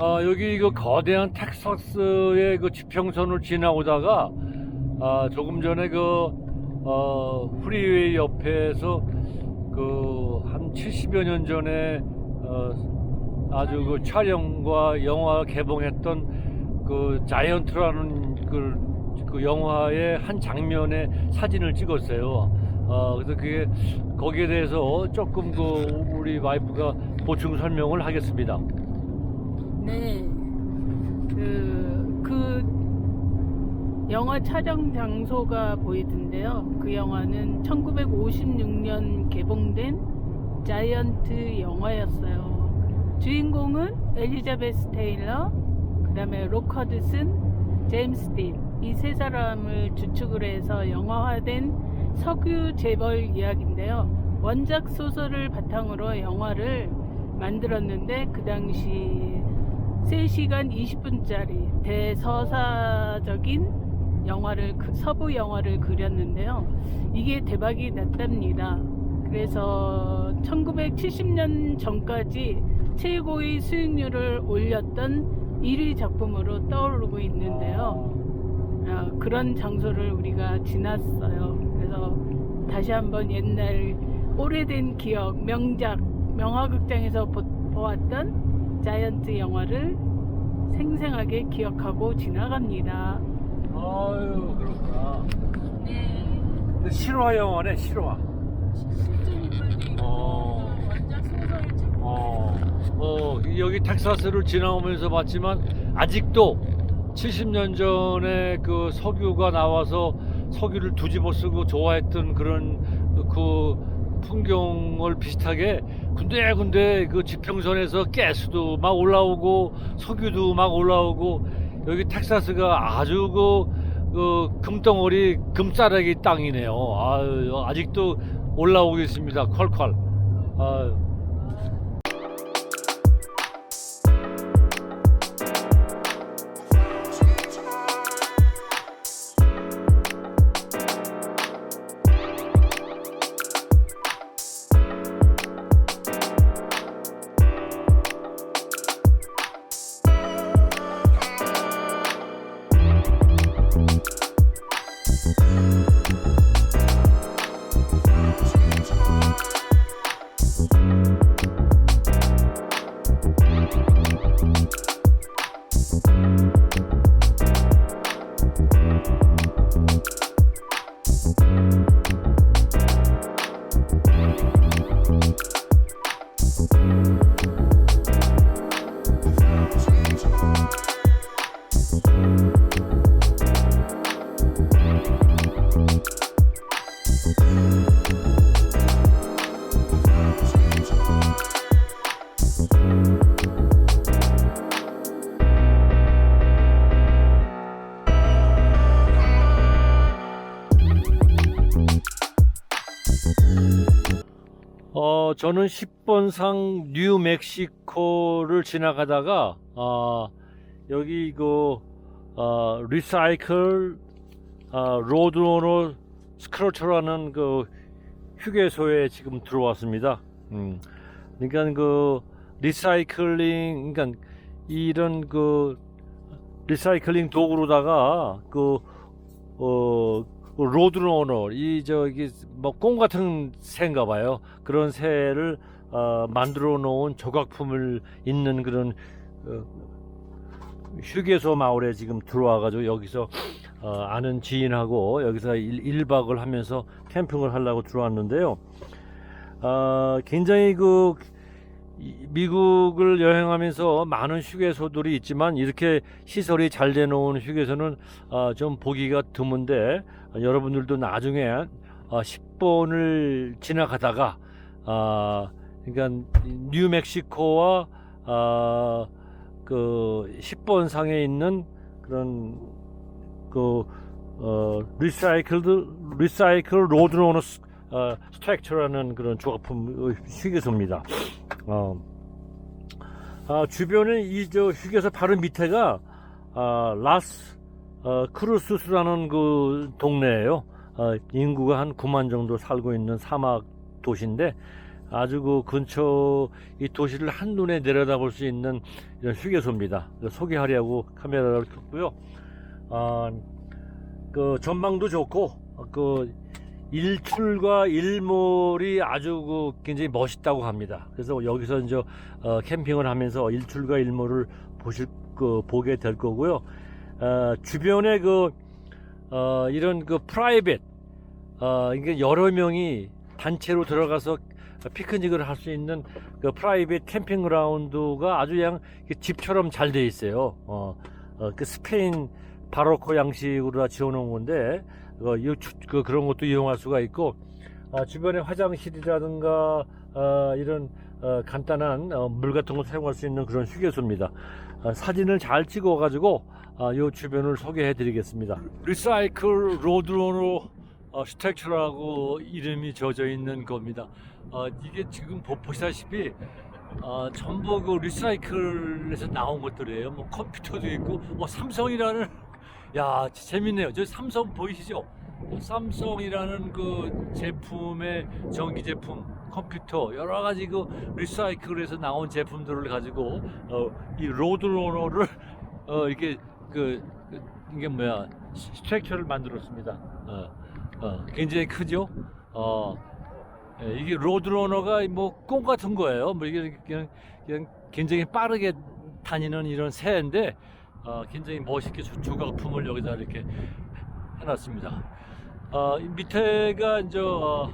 아, 여기 그 거대한 텍사스의 그 지평선을 지나오다가 아, 조금 전에 그 어, 프리웨이 옆에서 그 한 70여 년 전에 어, 아주 그 촬영과 영화 개봉했던 그 자이언트라는 그, 그 영화의 한 장면의 사진을 찍었어요. 어, 그래서 그게 거기에 대해서 조금 그 우리 와이프가 보충 설명을 하겠습니다. 네. 그, 그 영화 촬영 장소가 보이던데요. 그 영화는 1956년 개봉된 자이언트 영화였어요. 주인공은 엘리자베스 테일러, 그 다음에 로커드슨, 제임스 딘. 이 세 사람을 주축으로 해서 영화화된 석유 재벌 이야기인데요. 원작 소설을 바탕으로 영화를 만들었는데 그 당시 3시간 20분짜리 대서사적인 영화를 그- 서부 영화를 그렸는데요. 이게 대박이 났답니다. 그래서 1970년 전까지 최고의 수익률을 올렸던 1위 작품으로 떠오르고 있는데요. 어, 그런 장소를 우리가 지났어요. 그래서 다시 한번 옛날 오래된 기억, 명작, 명화극장에서 보, 보았던 자이언트 영화를 생생하게 기억하고 지나갑니다. 아유 그렇구나. 네. 실화 영화네 실화. 어. 어, 어 여기 텍사스를 지나오면서 봤지만 아직도 70년 전에 그 석유가 나와서 석유를 두집어 쓰고 좋아했던 그런 그 풍경을 비슷하게 군데군데 그 지평선에서 가스도 막 올라오고 석유도 막 올라오고 여기 텍사스가 아주 그, 그 금덩어리 금싸라기 땅이네요. 아유, 아직도 올라오고 있습니다. 콸콸. 아유. 어, 저는 10번상 뉴멕시코를 지나가다가, 아, 여기 그, 어, 리사이클, 아, 로드오너 스크로처라는 그 휴게소에 지금 들어왔습니다. 음, 그러니까 그, 리사이클링, 그러니까 이런 그, 리사이클링 도구로다가 그, 어, 그 로드로너 이 저기 뭐꽁 같은 새인가 봐요. 그런 새를 어, 만들어 놓은 조각품을 있는 그런 어, 휴게소 마을에 지금 들어와 가지고 여기서 어, 아는 지인하고 여기서 일, 박을 하면서 캠핑을 하려고 들어왔는데요. 어, 굉장히 그 이- 미국을 여행하면서 많은 휴게소들이 있지만 이렇게 시설이 잘 돼 놓은 휴게소는 어, 좀 보기가 드문데 어, 여러분들도 나중에 어, 10번을 지나가다가 어, 그러니까 뉴멕시코와 어, 그 10번 상에 있는 그런 그 어, 리사이클드 리사이클 로드로너 어, 스트렉처라는 그런 조각품 휴게소입니다. 어, 아, 주변에 이 저 휴게소 바로 밑에가 아, 라스 어, 크루스스라는 그 동네예요. 어, 인구가 한 9만 정도 살고 있는 사막 도시인데 아주 그 근처 이 도시를 한눈에 내려다볼 수 있는 이런 휴게소입니다. 소개하려고 카메라를 켰고요. 아, 그 전망도 좋고 그 일출과 일몰이 아주 그 굉장히 멋있다고 합니다. 그래서 여기서 이제 어, 캠핑을 하면서 일출과 일몰을 보실 그 보게 될 거고요. 어, 주변에 그 어, 이런 그 프라이빗 어, 이게 여러 명이 단체로 들어가서 피크닉을 할 수 있는 그 프라이빗 캠핑 그라운드가 아주 그냥 그 집처럼 잘 돼 있어요. 어, 어, 그 스페인 바로코 양식으로 다 지어놓은 건데 어, 그, 그런 것도 이용할 수가 있고 아, 주변에 화장실이라든가 아, 이런 어, 간단한 어, 물 같은 거 사용할 수 있는 그런 휴게소입니다. 아, 사진을 잘 찍어가지고 아, 이 주변을 소개해 드리겠습니다. 리사이클 로드로너 어, 스트렉처라고 이름이 져져 있는 겁니다. 어, 이게 지금 보, 보시다시피 어, 전부 그 리사이클에서 나온 것들이에요. 뭐 컴퓨터도 있고, 뭐 삼성이라는 야 재밌네요. 저 삼성 보이시죠? 삼성이라는 그 제품의 전기 제품, 컴퓨터 여러 가지 그 리사이클에서 나온 제품들을 가지고 어, 이 로드로너를 어, 이게 그, 그 이게 뭐야 스트렉처를 만들었습니다. 어, 어, 굉장히 크죠. 어, 예, 이게 로드러너가 뭐 꽁 같은 거예요. 뭐 이게 그냥, 그냥 굉장히 빠르게 다니는 이런 새인데 어, 굉장히 멋있게 조- 조각품을 여기다 이렇게 해놨습니다. 어, 이 밑에가 이제 어,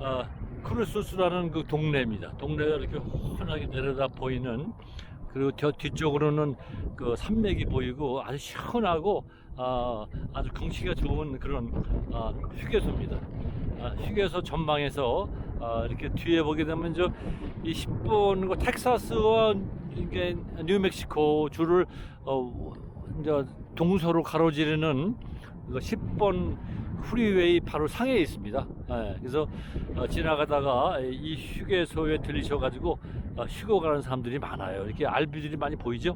어, 크루스스라는 그 동네입니다. 동네가 이렇게 환하게 내려다 보이는 그리고 저 뒤쪽으로는 그 산맥이 보이고 아주 시원하고 아, 아주 경치가 좋은 그런 아, 휴게소입니다. 아, 휴게소 전망에서 아, 이렇게 뒤에 보게 되면 저이 10번 그 텍사스와 이게 뉴멕시코 주를 어, 이제 동서로 가로지르는 그 10번 프리웨이 바로 상해에 있습니다. 예, 그래서 어, 지나가다가 이 휴게소에 들리셔가지고 어, 휴거 가는 사람들이 많아요. 이렇게 알비들이 많이 보이죠?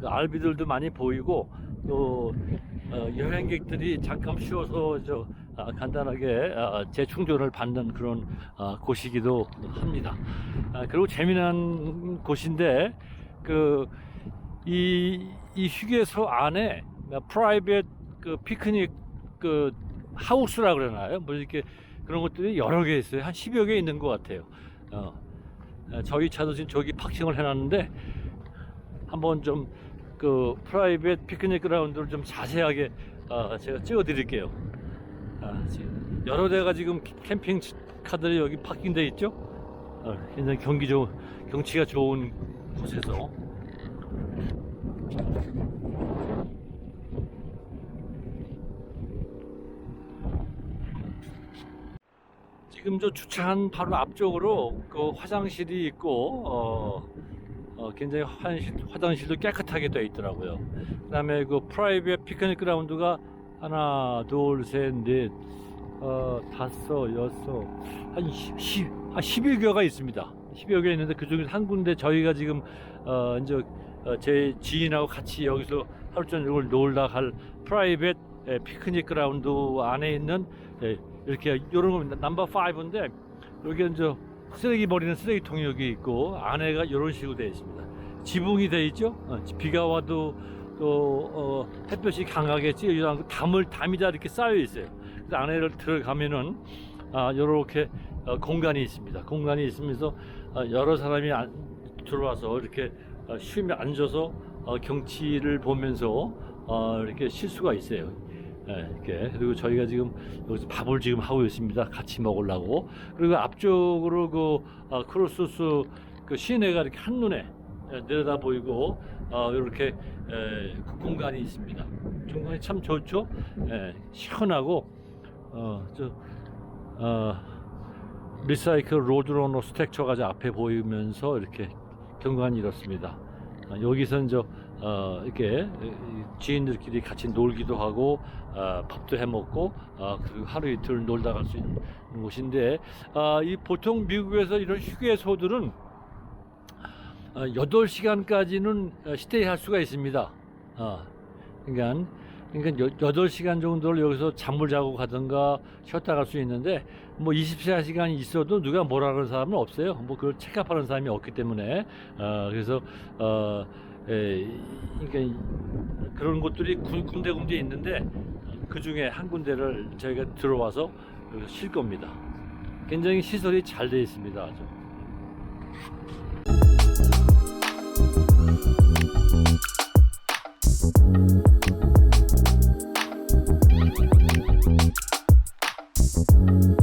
그 알비들도 많이 보이고 또 어, 여행객들이 잠깐 쉬어서 저 아, 간단하게 아, 재충전을 받는 그런 아, 곳이기도 합니다. 아, 그리고 재미난 곳인데 그이 이 휴게소 안에 프라이빗 그 피크닉 그 하우스라 그러나요? 뭐 이렇게 그런 것들이 여러 개 있어요. 한 10여 개 있는 것 같아요. 어. 아, 저희 차도 지금 저기 파킹을 해놨는데 한번 좀 그 프라이빗 피크닉 그라운드를 좀 자세하게 아, 제가 찍어 드릴게요. 아, 지금 여러 대가 지금 캠핑 카들이 여기 파킹돼 있죠? 어, 굉장히 경기 좋은 경치가 좋은 곳에서 지금 저 주차한 바로 앞쪽으로 그 화장실이 있고 어, 어, 굉장히 화장실, 화장실도 깨끗하게 되어 있더라고요. 그다음에 그 프라이빗 피크닉 그라운드가 하나, 둘, 셋, 넷, 어, 다섯, 여섯, 한 10, 한 10여 개가 있습니다. 10여 개 있는데 그 중에서 한 군데 저희가 지금 어, 이제 어, 제 지인하고 같이 여기서 하루 종일 놀다 갈 프라이빗 예, 피크닉 그라운드 안에 있는 예, 이렇게 이런 겁니다. 넘버 5인데 여기 이제 쓰레기 버리는 쓰레기통이 여기 있고 안에가 이런 식으로 되어 있습니다. 지붕이 되어 있죠. 어, 비가 와도 또 어, 햇볕이 강하게 찌어서 담을 담이 다 이렇게 쌓여 있어요. 그래서 안에를 들어가면은 아, 이렇게 어, 공간이 있습니다. 공간이 있으면서 어, 여러 사람이 안- 들어와서 이렇게 어, 쉬며 앉아서 어, 경치를 보면서 어, 이렇게 쉴 수가 있어요. 예, 이렇게 그리고 저희가 지금 여기서 밥을 지금 하고 있습니다. 같이 먹으려고 그리고 앞쪽으로 그 어, 크로스스 그 시내가 이렇게 한 눈에 예, 내려다 보이고 어, 이렇게 에, 그 공간이 있습니다. 공간이 참 좋죠. 예, 시원하고 어, 저 어, 리사이클 로드로너 스택처가 저 앞에 보이면서 이렇게 경관이 이렇습니다. 어, 여기서 이제 어, 이렇게 이 지인들끼리 같이 놀기도 하고 어, 밥도 해 먹고 어, 하루 이틀 놀다 갈 수 있는 곳인데 아, 이 보통 미국에서 이런 휴게소들은 어, 8시간까지는 스테이 할 수가 있습니다. 어, 그러니까 그러니까 여, 8시간 정도를 여기서 잠을 자고 가든가 쉬었다 갈 수 있는데 뭐 24시간이 있어도 누가 뭐라 그러는 사람은 없어요. 뭐 그걸 체크하는 사람이 없기 때문에 어, 그래서 어, 에, 그러니까 그런 곳들이 군- 군데군데 있는데 그 중에 한 군데를 저희가 들어와서 쉴 겁니다. 굉장히 시설이 잘 되어 있습니다. 아주. Thank